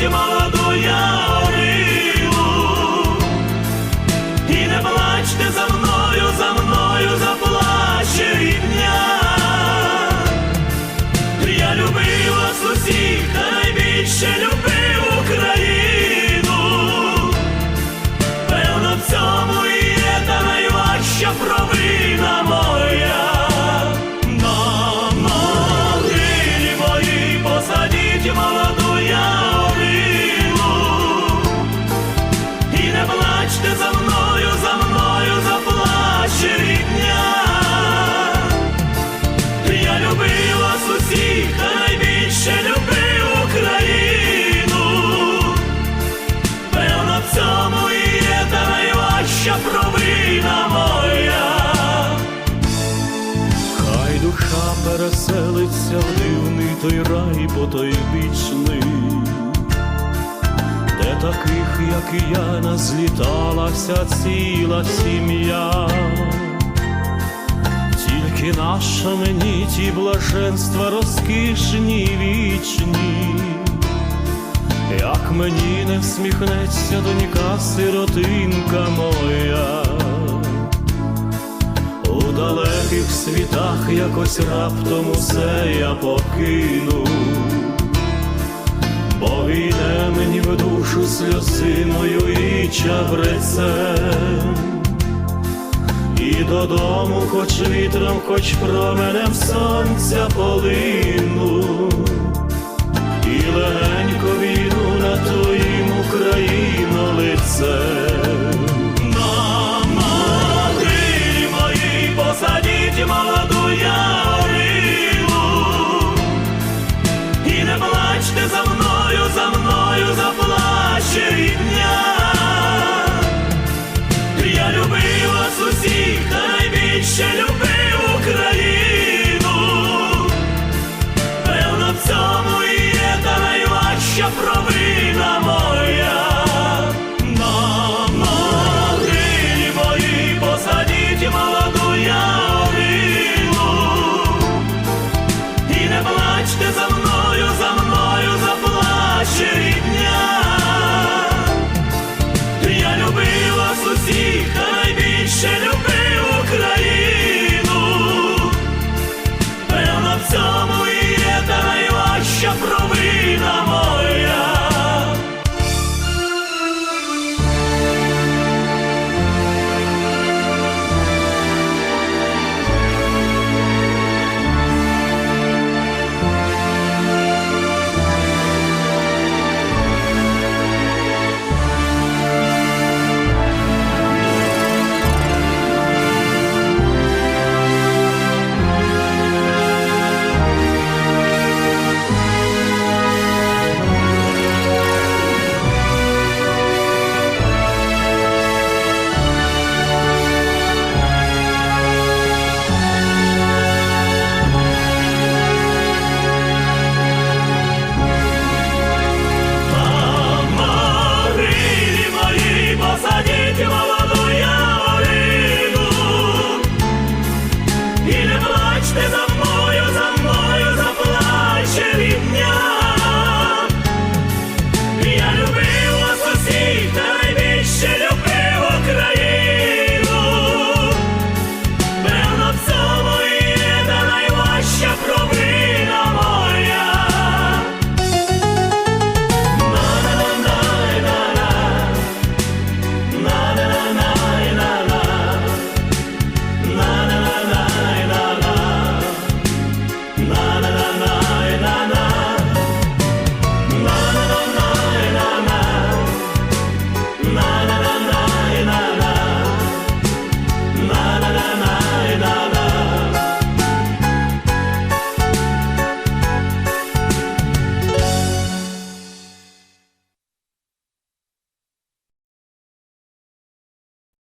Посадіть молоду ярину і не плачте за мною, за мною заплаче рідня. Я любив вас усіх, найбільше любив переселиться в дивний той рай потойбічний, де таких, як і я, назліталася ціла сім'я. Тільки наша мені ті блаженства розкішні вічні, як мені не всміхнеться донька сиротинка моя, далеких світах якось раптом усе я покину, бо війне мені в душу сльозиною і чабрецем. І додому, хоч вітром, хоч променем сонця полину, і легенько